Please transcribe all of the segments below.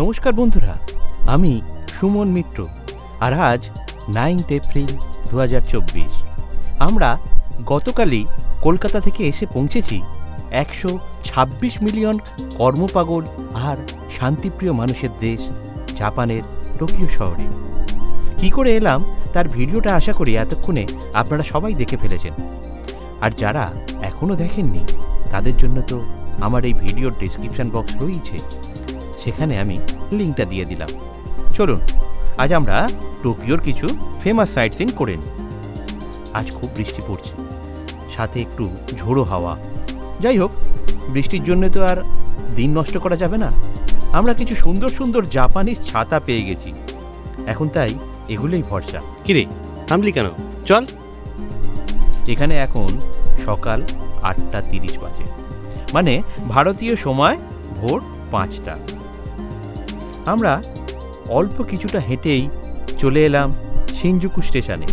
নমস্কার বন্ধুরা, আমি সুমন মিত্র আর আজ নাইনথ এপ্রিল দু হাজার চব্বিশ। আমরা গতকালই কলকাতা থেকে এসে পৌঁছেছি একশো ছাব্বিশ মিলিয়ন কর্মপাগল আর শান্তিপ্রিয় মানুষের দেশ, জাপানের টোকিও শহরে। কি করে এলাম তার ভিডিওটা আশা করি এতক্ষণে আপনারা সবাই দেখে ফেলেছেন। আর যারা এখনও দেখেননি, তাদের জন্য তো আমার এই ভিডিওর ডিসক্রিপশন বক্স রয়েছে সেখানে আমি লিঙ্কটা দিয়ে দিলাম। চলুন আজ আমরা টোকিওর কিছু ফেমাস সাইট সিন করে নিই। আজ খুব বৃষ্টি পড়ছে সাথে একটু ঝোড়ো হাওয়া। যাই হোক বৃষ্টির জন্য তো আর দিন নষ্ট করা যাবে না। আমরা কিছু সুন্দর সুন্দর জাপানিজ ছাতা পেয়ে গেছি। এখন তাই এগুলোই ভরসা। কিরে থামলি কেন? চল। এখানে এখন সকাল আটটা তিরিশ বাজে। মানে ভারতীয় সময় ভোর পাঁচটা। আমরা অল্প কিছুটা হেঁটেই চলে এলাম সিনজুকু স্টেশনে।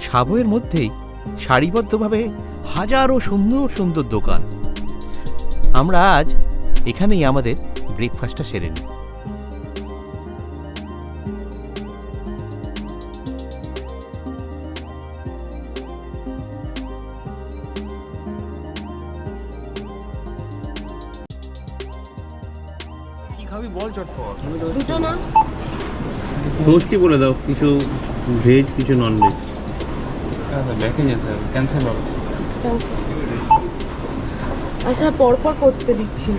সাবয়ের মধ্যেই সারিবদ্ধভাবে হাজারো সুন্দর সুন্দর দোকান। আমরা আজ এখানেই আমাদের ব্রেকফাস্টটা সেরে নিই। দুটো না রোস্টই বলে দাও কিছু ভেজ কিছু নন ভেজ ব্যাকে যেতে হবে ক্যান্সেল হবে cancel। আচ্ছা পরপর করতে দিচ্ছিল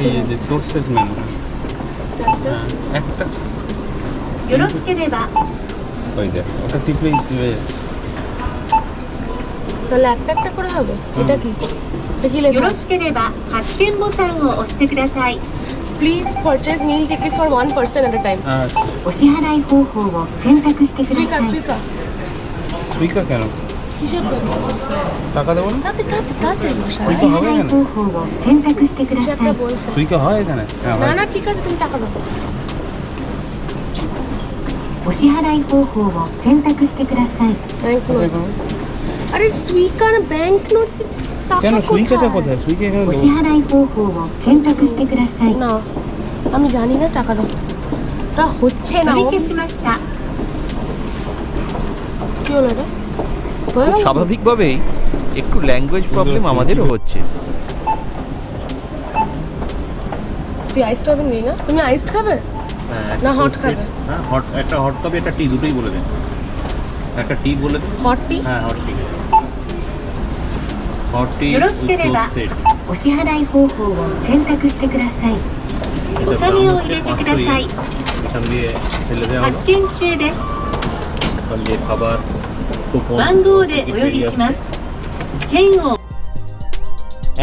এই যে তোর শেষ মেনু একটা よろしければ ওই দেখ ওটা টিপলেই হয়ে যাচ্ছে তাহলে একটা একটা করে হবে এটা কি এটা কি よ লেখা ろしければ発券ボタンを押してください Please purchase meal tickets for one person at a time আর お支払い方法を選択してく সুইকা ださい সুইকা সুইকা কেন হিসেব করো টাকা দেবো না তাতে তাতে তাতে বসা お支払い方法を選択してくだ কিছু さ একটা い বলছে সুইকা হয় এখানে হ্যাঁ না হয়। না ঠিক আছে তুমি টাকা দাও お支払い方法を選択してください ব্যাংক কোথায় নোটস করবো? আরে সুইকা না ব্যাংক নোটস টাকা কেন সুইকাটা কোথায় কোথায় সুইকা এখানে お দেবো 支払い方法を選択してください না আমি জানি না টাকা দাও ওটা হচ্ছে না 取り消しました কি হলো রে হয়ে খুব গেল? স্বাভাবিকভাবেই একটু ল্যাঙ্গুয়েজ প্রবলেম আমাদেরও হচ্ছে তুই আইস খাবে নি না তুমি আইস খাবে না hot খাবে? হ্যাঁ হট একটা হট কপি একটা টি দুটোই বলে দেন একটা টি বলে দেন হট টি হ্যাঁ হট টি হট টি よろしければお支払い方法を選択してくださいお金を入れてください এখান দিয়ে ফেলে দেওয়া হলো 発券中です এখান দিয়ে খাবার কুপন 番号でお呼びします券を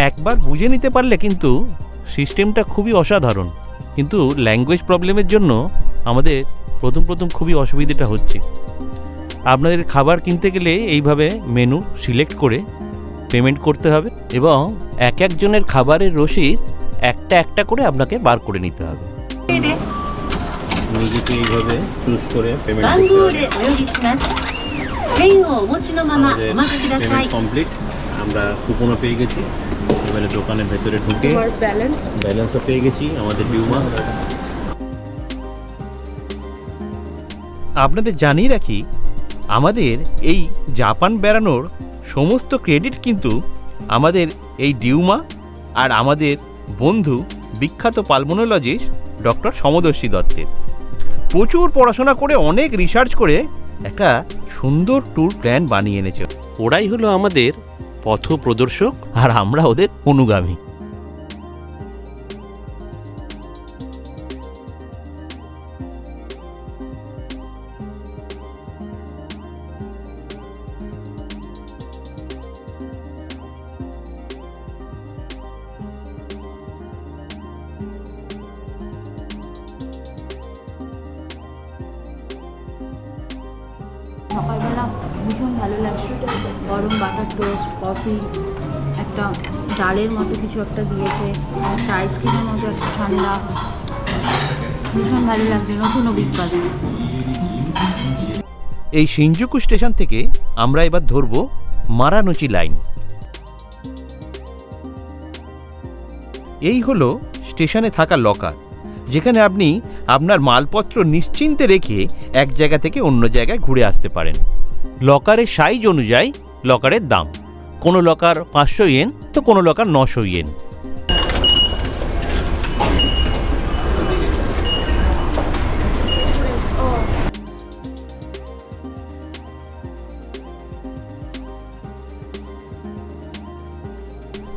একবার বুঝে নিতে পারলে কিন্তু সিস্টেমটা খুবই অসাধারণ কিন্তু ল্যাঙ্গুয়েজ প্রবলেমের জন্য আমাদের প্রথম প্রথম খুবই অসুবিধাটা হচ্ছে আপনাদের খাবার কিনতে গেলে এইভাবে মেনু সিলেক্ট করে পেমেন্ট করতে হবে এবং এক একজনের খাবারের রসিদ একটা একটা করে আপনাকে বার করে নিতে হবে। নিজেকে এইভাবে চুজ করে পেমেন্ট পেমেন্ট কমপ্লিট আমরা কুপনও পেয়ে গেছি। এবারে দোকানের ভেতরে ঢুকে ব্যালেন্সও পেয়ে গেছি আমাদের ডিউমা আপনাদের জানিয়ে রাখি আমাদের এই জাপান বেড়ানোর সমস্ত ক্রেডিট কিন্তু আমাদের এই ডিউমা আর আমাদের বন্ধু বিখ্যাত পালমোনোলজিস্ট ডক্টর সমদর্শী দত্তের। প্রচুর পড়াশোনা করে অনেক রিসার্চ করে একটা সুন্দর ট্যুর প্ল্যান বানিয়ে এনেছে। ওরাই হলো আমাদের পথ প্রদর্শক আর আমরা ওদের অনুগামী। গরম বাটার টোস্ট, কফি, একটা ডালের মতো কিছু একটা দিয়েছে, একটা আইসক্রিমের মতো একটা ঠান্ডা। ভীষণ ভালো লাগছে, নতুন অভিজ্ঞতা। এই সিঞ্জুকু স্টেশন থেকে আমরা এবার ধরব মারানুচি লাইন। এই হলো স্টেশনে থাকা লকার, যেখানে আপনি আপনার মালপত্র নিশ্চিন্তে রেখে এক জায়গা থেকে অন্য জায়গায় ঘুরে আসতে পারেন। লকারের সাইজ অনুযায়ী লকারের দাম। কোনো লকার পাঁচশো ইয়েন তো কোনো লকার নশো ইয়েন।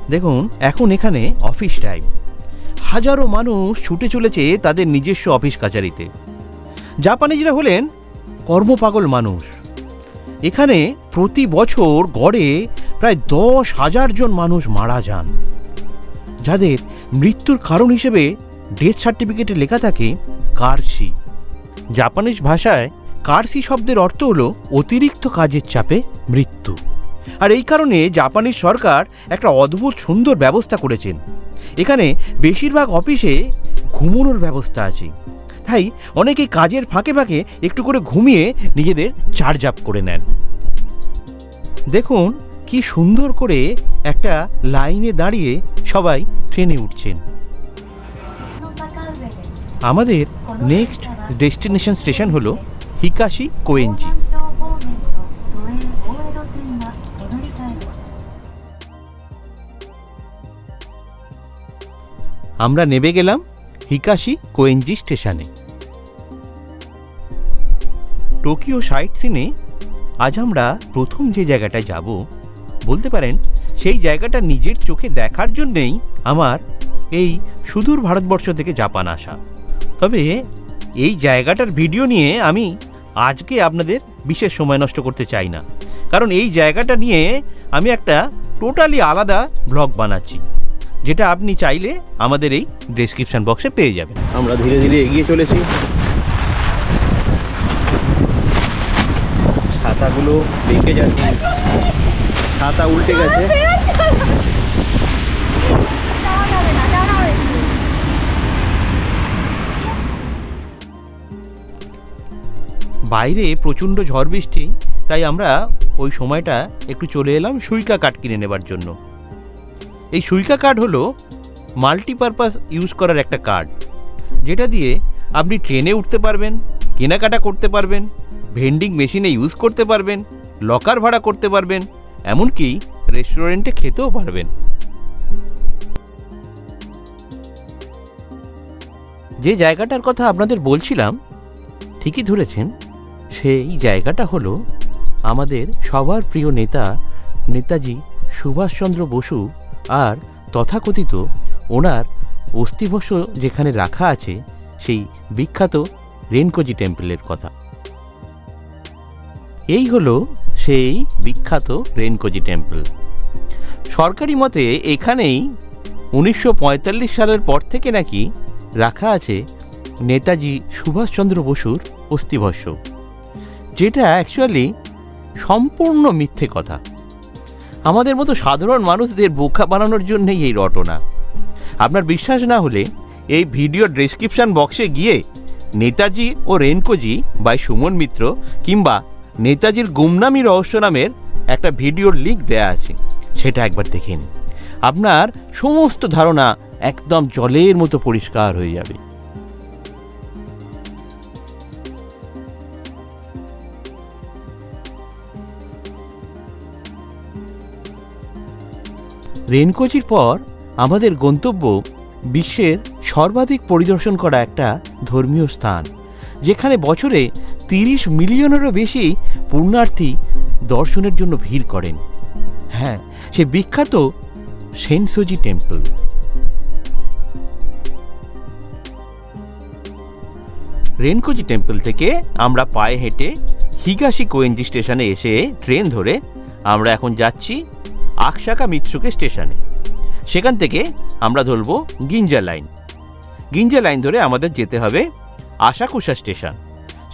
দেখুন, এখন এখানে অফিস টাইম। হাজারো মানুষ ছুটে চলেছে তাদের নিজস্ব অফিস কাচারিতে। জাপানিজরা হলেন কর্মপাগল মানুষ। এখানে প্রতি বছর গড়ে প্রায় দশ হাজার জন মানুষ মারা যান। যাদের মৃত্যুর কারণ হিসেবে ডেথ সার্টিফিকেটে লেখা থাকে কারসি। জাপানিজ ভাষায় কারসি শব্দের অর্থ হলো অতিরিক্ত কাজের চাপে মৃত্যু। আর এই কারণে জাপানিজ সরকার একটা অদ্ভুত সুন্দর ব্যবস্থা করেছেন। এখানে বেশিরভাগ অফিসে ঘুমোনোর ব্যবস্থা আছে। মাথায় অনেকেই কাজের ফাঁকে ফাঁকে একটু করে ঘুমিয়ে নিজেদের চার্জ আপ করে নেন। দেখুন কি সুন্দর করে একটা লাইনে দাঁড়িয়ে সবাই ট্রেনে উঠছেন। আমাদের নেক্সট ডেস্টিনেশন স্টেশন হলো হিকাশি কোয়েঞ্জি আমরা নেবে গেলাম হিকাশি কোয়েঞ্জি স্টেশনে। টোকিও সাইট সিনে আজ আমরা প্রথম যে জায়গাটায় যাব, বলতে পারেন সেই জায়গাটা নিজের চোখে দেখার জন্যেই আমার এই সুদূর ভারতবর্ষ থেকে জাপান আসা। তবে এই জায়গাটার ভিডিও নিয়ে আমি আজকে আপনাদের বিশেষ সময় নষ্ট করতে চাই না। কারণ এই জায়গাটা নিয়ে আমি একটা টোটালি আলাদা ব্লগ বানাচ্ছি, যেটা আপনি চাইলে আমাদের এই ডেসক্রিপশন বক্সে পেয়ে যাবেন। আমরা ধীরে ধীরে এগিয়ে চলেছি। ছাতাগুলো বেঁকে যাচ্ছে। ছাতা উল্টে গেছে। বাইরে প্রচণ্ড ঝড় বৃষ্টি তাই আমরা ওই সময়টা একটু চলে এলাম সুইকা কাঠ কিনে নেবার জন্য। এই সুইকা কার্ড হলো মাল্টিপারপাস ইউজ করার একটা কার্ড যেটা দিয়ে আপনি ট্রেনে উঠতে পারবেন কেনাকাটা করতে পারবেন ভেন্ডিং মেশিনে ইউজ করতে পারবেন, লকার ভাড়া করতে পারবেন, এমনকি রেস্টুরেন্টে খেতেও পারবেন। যে জায়গাটার কথা আপনাদের বলছিলাম, ঠিকই ধরেছেন, সেই জায়গাটা হলো আমাদের সবার প্রিয় নেতা, নেতাজি সুভাষচন্দ্র বসু আর তথাকথিত ওনার অস্থিভস্য যেখানে রাখা আছে, সেই বিখ্যাত রেনকোজি টেম্পলের কথা। এই হলো সেই বিখ্যাত রেনকোজি টেম্পল। সরকারি মতে এখানেই উনিশশো পঁয়তাল্লিশ সালের পর থেকে নাকি রাখা আছে নেতাজি সুভাষচন্দ্র বসুর অস্থিভস্য যেটা অ্যাকচুয়ালি সম্পূর্ণ মিথ্যে কথা। আমাদের মতো সাধারণ মানুষদের বোকা বানানোর জন্যই এই রটনা। আপনার বিশ্বাস না হলে এই ভিডিও ডেসক্রিপশন বক্সে গিয়ে নেতাজি ও রেনকোজি বাই সুমন মিত্র কিংবা নেতাজির গুমনামি রহস্য নামের একটা ভিডিওর লিঙ্ক দেয়া আছে, সেটা একবার দেখে নিন। আপনার সমস্ত ধারণা একদম জলের মতো পরিষ্কার হয়ে যাবে। রেনকোচির পর আমাদের গন্তব্য বিশ্বের সর্বাধিক পরিদর্শন করা একটা ধর্মীয় স্থান, যেখানে বছরে তিরিশ মিলিয়নেরও বেশি পুণ্যার্থী দর্শনের জন্য ভিড় করেন। হ্যাঁ সে বিখ্যাত সেনসোজি টেম্পল। রেনকোজি টেম্পল থেকে আমরা পায়ে হেঁটে হিগাশি কোয়েঞ্জি স্টেশনে এসে ট্রেন ধরে আমরা এখন যাচ্ছি আকশাকা মিৎসুকে স্টেশনে। সেখান থেকে আমরা ধরব গিঞ্জা লাইন। গিঞ্জা লাইন ধরে আমাদের যেতে হবে আশাকুশা স্টেশন।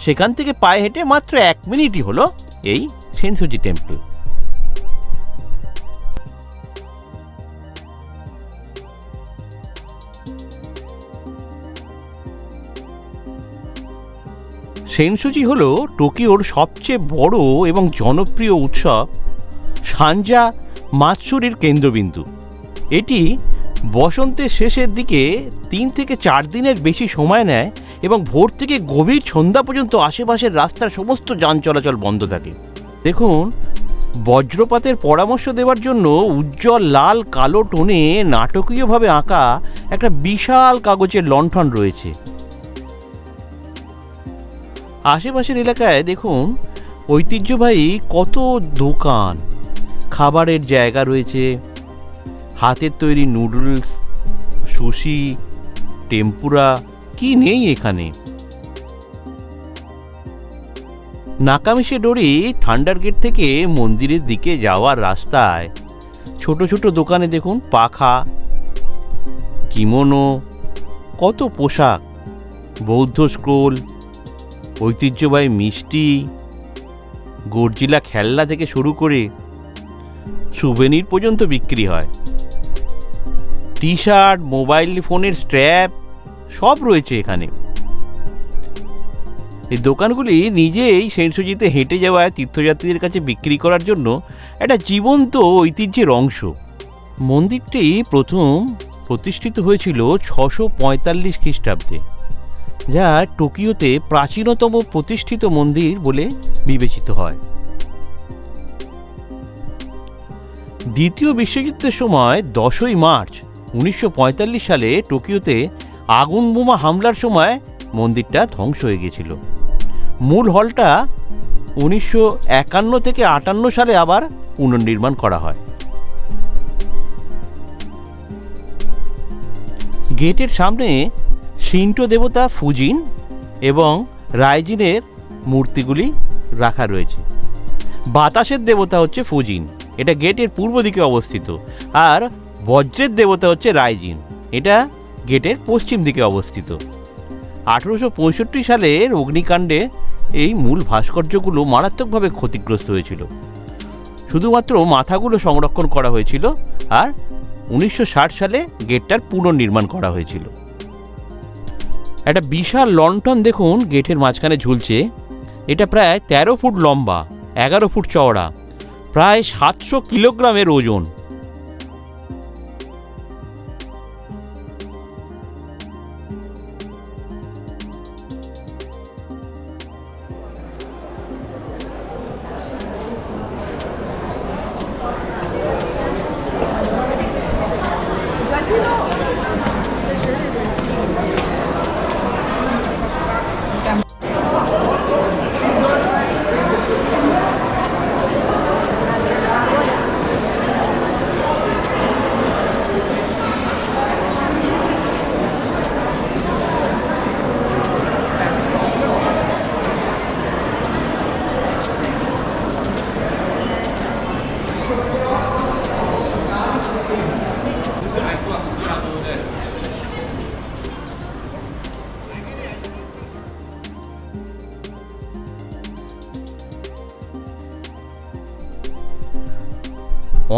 সেখান থেকে পায়ে হেঁটে মাত্র এক মিনিটই হলো এই সেনসুজি টেম্পল। সেনসুজি হলো টোকিওর সবচেয়ে বড় এবং জনপ্রিয় উৎসব সানজা মাতসুরির কেন্দ্রবিন্দু। এটি বসন্তের শেষের দিকে তিন থেকে চার দিনের বেশি সময় নেয় এবং ভোর থেকে গভীর সন্ধ্যা পর্যন্ত আশেপাশের রাস্তার সমস্ত যান চলাচল বন্ধ থাকে। দেখুন, বজ্রপাতের পরামর্শ দেওয়ার জন্য উজ্জ্বল লাল কালো টোনে নাটকীয়ভাবে আঁকা একটা বিশাল কাগজের লণ্ঠন রয়েছে। আশেপাশের এলাকায় দেখুন, ঐতিহ্যবাহী কত দোকান, খাবারের জায়গা রয়েছে, হাতের তৈরি নুডলস, সুশি, টেম্পুরা কি নেই এখানে? নাকামিশে ডোরি থান্ডার গেট থেকে মন্দিরের দিকে যাওয়ার রাস্তায়। ছোট ছোট দোকানে দেখুন, পাখা, কিমোনো, কত পোশাক, বৌদ্ধ স্ক্রোল, ঐতিহ্যবাহী মিষ্টি, গর্জিলা খেলনা থেকে শুরু করে সুভেনির পর্যন্ত বিক্রি হয়। টি শার্ট মোবাইল ফোনের স্ট্র্যাপ সব রয়েছে এখানে। এই দোকানগুলি নিজেই সেনসুজিতে হেঁটে যাওয়ায় তীর্থযাত্রীদের কাছে বিক্রি করার জন্য একটা জীবন্ত ঐতিহ্যের অংশ। মন্দিরটি প্রথম প্রতিষ্ঠিত হয়েছিল ছশো পঁয়তাল্লিশ খ্রিস্টাব্দে, যা টোকিওতে প্রাচীনতম প্রতিষ্ঠিত মন্দির বলে বিবেচিত হয়। দ্বিতীয় বিশ্বযুদ্ধের সময় দশই মার্চ উনিশশো পঁয়তাল্লিশ সালে টোকিওতে আগুন বোমা হামলার সময় মন্দিরটা ধ্বংস হয়ে গেছিল। মূল হলটা উনিশশো একান্ন থেকে আটান্ন সালে আবার পুনর্নির্মাণ করা হয়। গেটের সামনে শিন্টো দেবতা ফুজিন এবং রাইজিনের মূর্তিগুলি রাখা রয়েছে। বাতাসের দেবতা হচ্ছে ফুজিন। এটা গেটের পূর্ব দিকে অবস্থিত। আর বজ্রের দেবতা হচ্ছে রাইজিন। এটা গেটের পশ্চিম দিকে অবস্থিত। আঠেরোশো পঁয়ষট্টি সালের অগ্নিকাণ্ডে এই মূল ভাস্কর্যগুলো মারাত্মকভাবে ক্ষতিগ্রস্ত হয়েছিল। শুধুমাত্র মাথাগুলো সংরক্ষণ করা হয়েছিল আর উনিশশো ষাট সালে গেটটার পুনর্নির্মাণ করা হয়েছিল। একটা বিশাল লন্ঠন দেখুন, গেটের মাঝখানে ঝুলছে। এটা প্রায় তেরো ফুট লম্বা, এগারো ফুট চওড়া, প্রায় সাতশো কিলোগ্রামের ওজন।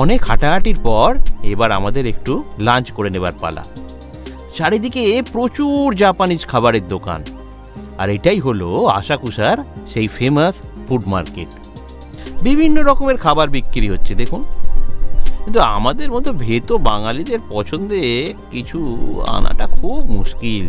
অনেক হাঁটাহাঁটির পর এবার আমাদের একটু লাঞ্চ করে নেবার পালা। চারিদিকে প্রচুর জাপানিজ খাবারের দোকান। আর এটাই হলো আশাকুসার সেই ফেমাস ফুড মার্কেট বিভিন্ন রকমের খাবার বিক্রি হচ্ছে, দেখুন। কিন্তু আমাদের মতো ভেতো বাঙালিদের পছন্দে কিছু আনাটা খুব মুশকিল।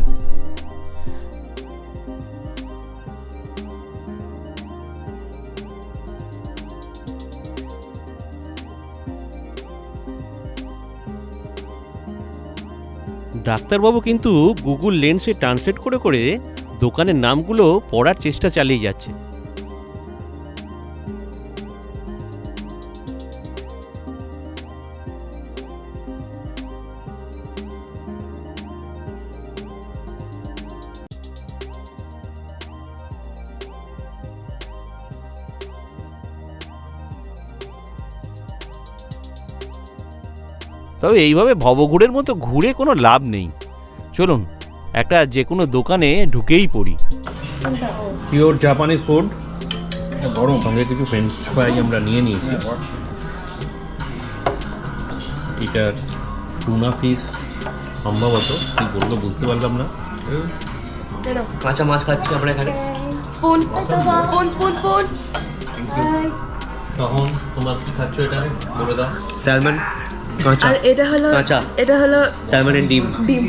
ডাক্তারবাবু কিন্তু গুগল লেন্সে ট্রান্সলেট করে করে দোকানের নামগুলো পড়ার চেষ্টা চালিয়ে যাচ্ছে। তবে এইভাবে ভবঘুরের মতো ঘুরে কোনো লাভ নেই। চলুন একটা যে কোনো দোকানে ঢুকেই পড়ি। পিওর জাপানিজ ফুড গরম। সঙ্গে কিছু ফ্রেঞ্চ ফ্রাই আমরা নিয়ে নিয়েছি। এটা টুনা ফিস সম্ভবত। কি বলল বুঝতে পারলাম না। কাঁচা মাছ খাচ্ছি আমরা এখানে। স্পুন স্পুন স্পুন স্পুন তখন তোমার কি খাচ্ছ এটা? বলে দাও। স্যালমন আর এটা হলো কাঁচা। এটা হলো স্যালমন এন্ড ডিম ডিম।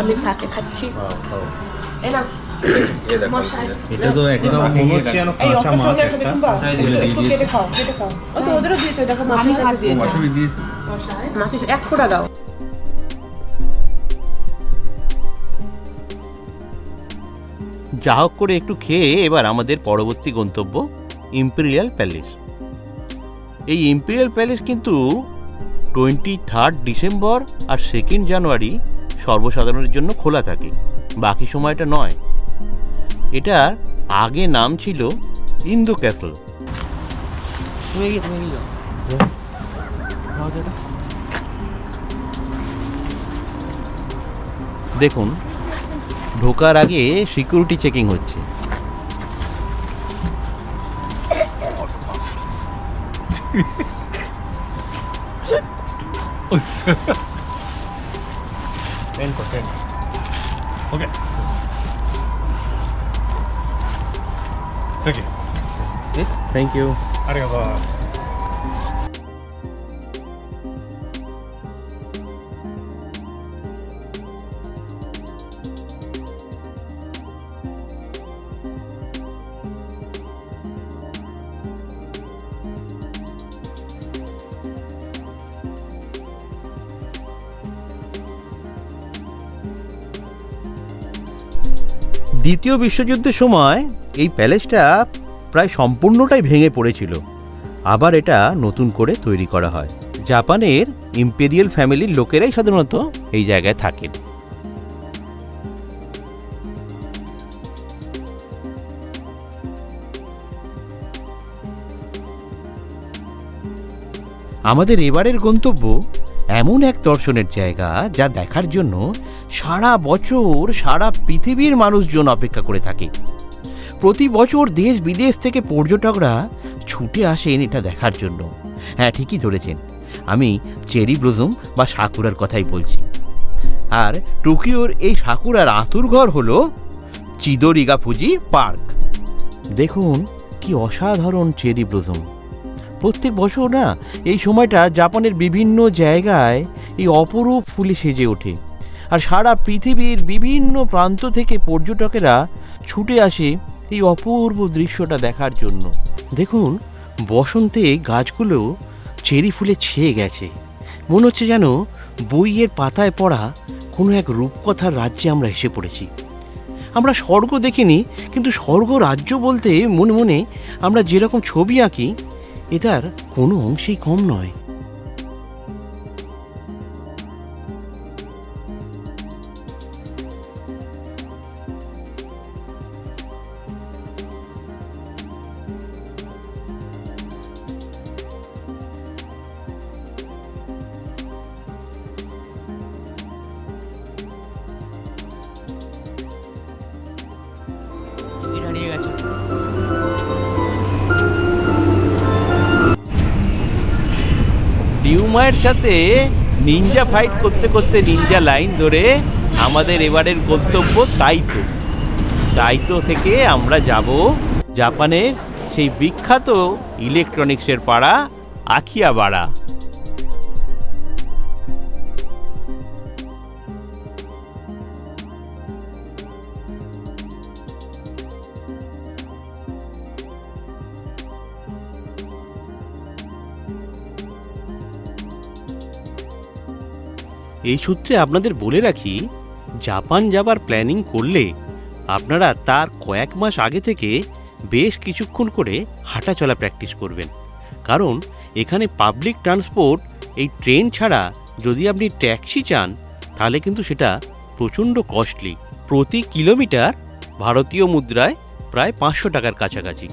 আমি সাথে খাচ্ছি। এ না এটা তো একদম মনে হচ্ছে যেন কাঁচা মাছ একটা একটা একটু দিয়ে একটু দিয়েছে। কেটে খাও কেটে খাও। ও তো ওদেরও দিয়েছে দেখো মাছের সাথে দিয়েছে দিয়ে মাছের এক ফোঁটা দাও। যা হোক করে একটু খেয়ে এবার আমাদের পরবর্তী গন্তব্য ইম্পেরিয়াল প্যালেস এই ইম্পেরিয়াল প্যালেস কিন্তু টোয়েন্টি থার্ড ডিসেম্বর আর সেকেন্ড জানুয়ারি সর্বসাধারণের জন্য খোলা থাকে বাকি সময়টা নয়। এটার আগে নাম ছিল ইন্দো ক্যাসল দেখুন ঢোকার আগে সিকিউরিটি চেকিং হচ্ছে। おっしゃテンコ。テンコ OK 次。です thank you. ありがとうございます。দ্বিতীয় বিশ্বযুদ্ধের সময় এই প্যালেসটা প্রায় সম্পূর্ণটাই ভেঙে পড়েছিল। আবার এটা নতুন করে তৈরি করা হয়। জাপানের ইম্পেরিয়াল ফ্যামিলির লোকেরাই সাধারণত এই জায়গায় থাকেন। আমাদের এবারের গন্তব্য এমন এক দর্শনের জায়গা যা দেখার জন্য সারা বছর সারা পৃথিবীর মানুষজন অপেক্ষা করে থাকে। প্রতি বছর দেশ বিদেশ থেকে পর্যটকরা ছুটে আসেন এটা দেখার জন্য। হ্যাঁ ঠিকই ধরেছেন। আমি চেরি ব্লজম বা সাকুরার কথাই বলছি। আর টোকিওর এই সাকুরার আঁতুরঘর হল চিদরিগা ফুজি পার্ক। দেখুন কি অসাধারণ চেরি ব্লজম। প্রত্যেক বছর না, এই সময়টা জাপানের বিভিন্ন জায়গায় এই অপরূপ ফুলে সেজে ওঠে। আর সারা পৃথিবীর বিভিন্ন প্রান্ত থেকে পর্যটকেরা ছুটে আসে এই অপূর্ব দৃশ্যটা দেখার জন্য। দেখুন, বসন্তে গাছগুলো চেরি ফুলে ছেয়ে গেছে। মনে হচ্ছে যেন বইয়ের পাতায় পড়া কোনো এক রূপকথার রাজ্যে আমরা এসে পড়েছি। আমরা স্বর্গ দেখিনি, কিন্তু স্বর্গ রাজ্য বলতে মনে মনে আমরা যেরকম ছবি আঁকি এটার কোনো অংশেই কম নয়। ডিউমায়ের সাথে নিনজা ফাইট করতে করতে নিনজা লাইন ধরে আমাদের এবারের গন্তব্য তাইতো। তাইতো থেকে আমরা যাব জাপানের সেই বিখ্যাত ইলেকট্রনিক্সের পাড়া আখিয়াবাড়া। এই সূত্রে আপনাদের বলে রাখি, জাপান যাবার প্ল্যানিং করলে আপনারা তার কয়েক মাস আগে থেকে বেশ কিছুক্ষণ করে হাঁটা চলা প্র্যাকটিস করবেন। কারণ এখানে পাবলিক ট্রান্সপোর্ট এই ট্রেন ছাড়া যদি আপনি ট্যাক্সি চান, তাহলে কিন্তু সেটা প্রচণ্ড কস্টলি প্রতি কিলোমিটার ভারতীয় মুদ্রায় প্রায় পাঁচশো টাকার কাছাকাছি।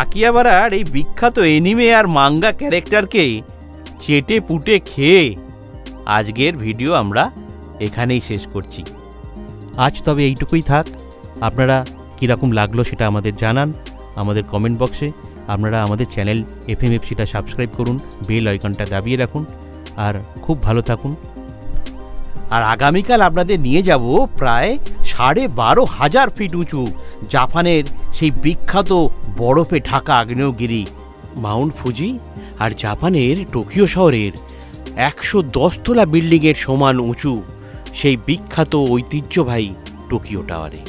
আকিয়াবারার এই বিখ্যাত এনিমে আর মাঙ্গা ক্যারেক্টারকে চেটে পুটে খেয়ে আজকের ভিডিও আমরা এখানেই শেষ করছি। আজ তবে এইটুকুই থাক। আপনারা কীরকম লাগল সেটা আমাদের জানান আমাদের কমেন্ট বক্সে আপনারা আমাদের চ্যানেল এফ এম এফএমএফসিটা সাবস্ক্রাইব করুন বেল আইকনটা দাবিয়ে রাখুন আর খুব ভালো থাকুন। আর আগামীকাল আপনাদের নিয়ে যাব প্রায় সাড়ে বারো হাজার ফিট উঁচু। জাপানের সেই বিখ্যাত বরফে ঢাকা আগ্নেয়গিরি, মাউন্ট ফুজি আর জাপানের টোকিও শহরের একশো দশতলা বিল্ডিংয়ের সমান উঁচু সেই বিখ্যাত ঐতিহ্যবাহী টোকিও টাওয়ারে।